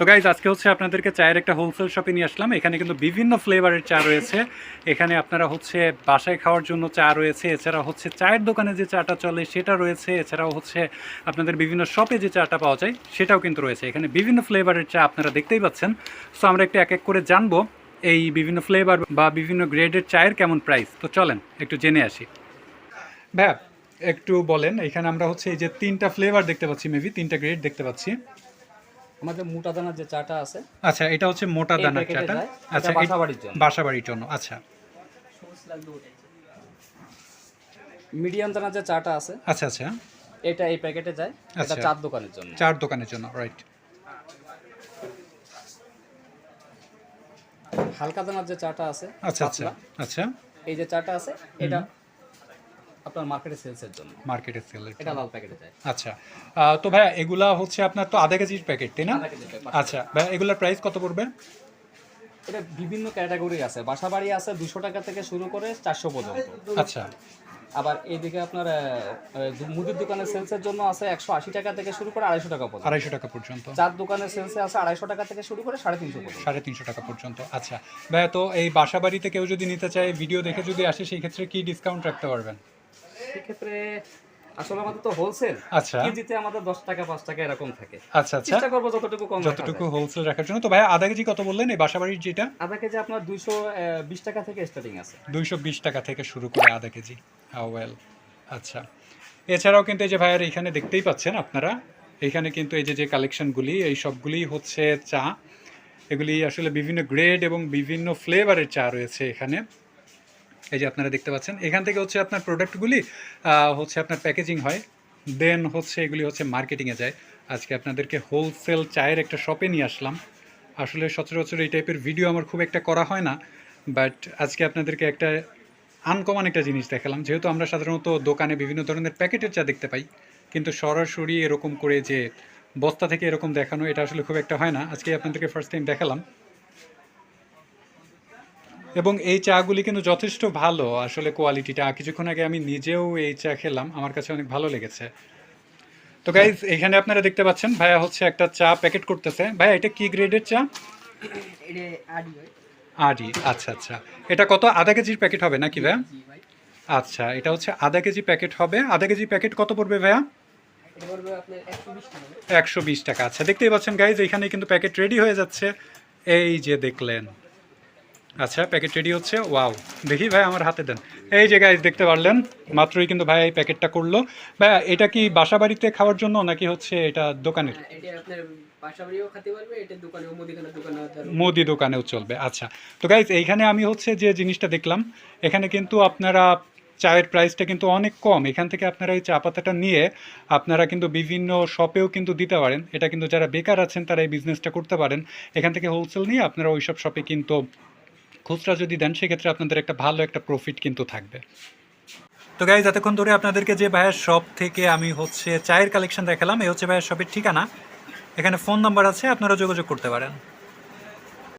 তো গাইজ আজকে হচ্ছে আপনাদেরকে চায়ের একটা হোলসেল শপে নিয়ে আসলাম। এখানে কিন্তু বিভিন্ন ফ্লেভারের চা রয়েছে। এখানে আপনারা হচ্ছে বাসায় খাওয়ার জন্য চা রয়েছে। এছাড়া হচ্ছে চায়ের দোকানে যে চাটা চলে সেটা রয়েছে। এছাড়াও হচ্ছে আপনাদের বিভিন্ন শপে যে চাটা পাওয়া যায়, সেটাও কিন্তু রয়েছে। এখানে বিভিন্ন ফ্লেভারের চা আপনারা দেখতেই পাচ্ছেন। সো আমরা একটু এক এক করে জানব এই বিভিন্ন ফ্লেভার বা বিভিন্ন গ্রেডের চায়ের কেমন প্রাইস তো চলেন, একটু জেনে আসি। ভাইয়া, একটু বলেন, এখানে আমরা হচ্ছে এই যে তিনটা ফ্লেভার দেখতে পাচ্ছি মেবি তিনটা গ্রেড দেখতে পাচ্ছি। আমাদের মোটা দানার যে চাটা আছে আচ্ছা এটা হচ্ছে মোটা দানার চাটা। আচ্ছা বাসাবাড়ির জন্য। বাসা বাড়ির জন্য আচ্ছা। মিডিয়াম দানার যে চাটা আছে আচ্ছা আচ্ছা। এটা এই প্যাকেটে যায়। এটা আচ্ছা। চার দোকানের জন্য। চার দোকানের জন্য রাইট হালকা দানার যে চাটা আছে আচ্ছা আচ্ছা আচ্ছা। এই যে চাটা আছে এটা আপনার মার্কেটে সেলসের জন্য। মার্কেটে সেলের এটা লাল প্যাকেটে যায়। আচ্ছা। তো ভাইয়া এগুলা হচ্ছে আপনার তো আধা কেজির প্যাকেট তাই না। আচ্ছা ভাইয়া এগুলার প্রাইস কত পড়বে? এটা বিভিন্ন ক্যাটাগরি আছে। বাসা বাড়ি আছে দুশো টাকা থেকে শুরু করে চারশো পর্যন্ত। আচ্ছা। আবার এইদিকে আপনার মুদির দোকানের সেলসের জন্য আছে একশো আশি টাকা থেকে শুরু করে আড়াইশো টাকা পর্যন্ত। আড়াইশো টাকা পর্যন্ত। চার দোকানের সেলসে আছে আড়াইশো টাকা থেকে শুরু করে সাড়ে তিনশো পর্যন্ত। সাড়ে তিনশো টাকা পর্যন্ত। আচ্ছা। ভাইয়া তো এই বাসা বাড়িতে কেউ যদি নিতে চায় ভিডিও দেখে যদি আসে সেই ক্ষেত্রে কি ডিসকাউন্ট রাখতে পারবেন? সেক্ষেত্রে আসলে আমাদের তো হোলসেল আচ্ছা। কেজিতে আমাদের দশ টাকা পাঁচ টাকা এরকম থাকে। আচ্ছা আচ্ছা। চেষ্টা করব যতটুকু কম যতটুকু হোলসেল রাখার জন্য। তো ভাইয়া আধা কেজি কত বললেন? এই বাসা বাড়ির যেটা? আধা কেজি আপনার দুইশো বিশ টাকা থেকে স্টার্টিং আছে। দুইশো বিশ টাকা থেকে শুরু করে আধা কেজি। হাউ ওয়েল আচ্ছা। এছাড়াও কিন্তু এই যে ভাইয়ার এখানে দেখতেই পাচ্ছেন আপনারা এখানে কিন্তু এই যে যে কালেকশনগুলি এই সবগুলি হচ্ছে চা। এগুলি আসলে বিভিন্ন গ্রেড এবং বিভিন্ন ফ্লেভারের চা রয়েছে এখানে। এই যে আপনারা দেখতে পাচ্ছেন, এখান থেকে হচ্ছে আপনার প্রোডাক্টগুলি হচ্ছে আপনার প্যাকেজিং হয়। দেন হচ্ছে এগুলি হচ্ছে মার্কেটিংয়ে যায়। আজকে আপনাদেরকে হোলসেল চায়ের একটা শপে নিয়ে আসলাম। আসলে সচরাচর এই টাইপের ভিডিও আমার খুব একটা করা হয় না বাট আজকে আপনাদেরকে একটা আনকমন একটা জিনিস দেখালাম। যেহেতু আমরা সাধারণত দোকানে বিভিন্ন ধরনের প্যাকেটের চা দেখতে পাই, কিন্তু সরাসরি এরকম করে যে বস্তা থেকে এরকম দেখানো, এটা আসলে খুব একটা হয় না। আজকে আপনাদেরকে ফার্স্ট টাইম দেখালাম। এবং এই চাগুলি কিন্তু যথেষ্ট ভালো আসলে কোয়ালিটিটা। কিছুক্ষণ আগে আমি নিজেও এই চা খেলাম আমার কাছে অনেক ভালো লেগেছে। তো গাইজ এখানে আপনারা দেখতে পাচ্ছেন ভাইয়া হচ্ছে একটা চা প্যাকেট করতেছে। ভাইয়া এটা কি গ্রেডের চা? আডি আচ্ছা আচ্ছা। এটা কত? আধা কেজির প্যাকেট হবে নাকি ভাইয়া? আচ্ছা এটা হচ্ছে আধা কেজি প্যাকেট হবে। আধা কেজি প্যাকেট কত পড়বে ভাইয়া? একশো বিশ টাকা। আচ্ছা দেখতেই পাচ্ছেন গাইজ এখানে কিন্তু প্যাকেট রেডি হয়ে যাচ্ছে। এই যে দেখলেন। আচ্ছা প্যাকেট রেডি হচ্ছে। ওয়াও দেখি ভাই আমার হাতে দেন। এই যে গাইজ দেখতে পারলেন মাত্রই কিন্তু ভাই এই প্যাকেটটা করল। ভাই এটা কি বাসা বাড়িতে খাওয়ার জন্য নাকি হচ্ছে এটা দোকানের? হ্যাঁ, মুদি দোকানেও চলবে। আচ্ছা তো গাইজ এইখানে আমি হচ্ছে যে জিনিসটা দেখলাম এখানে কিন্তু আপনারা চায়ের প্রাইসটা কিন্তু অনেক কম। এখান থেকে আপনারা এই চা পাতাটা নিয়ে আপনারা কিন্তু বিভিন্ন শপেও কিন্তু দিতে পারেন। এটা কিন্তু যারা বেকার আছেন তারা এই বিজনেসটা করতে পারেন। এখান থেকে হোলসেল নিয়ে আপনারা ওইসব শপে কিন্তু খুচরা যদি দেন, সেক্ষেত্রে আপনাদের একটা ভালো একটা প্রফিট কিন্তু থাকবে। তো গাইজ এতক্ষণ ধরে আপনাদেরকে যে ভাইয়ের শপ থেকে আমি হচ্ছে চায়ের কালেকশন দেখালাম, এই হচ্ছে ভাইয়ের শপের ঠিকানা। এখানে ফোন নাম্বার আছে, আপনারা যোগাযোগ করতে পারেন।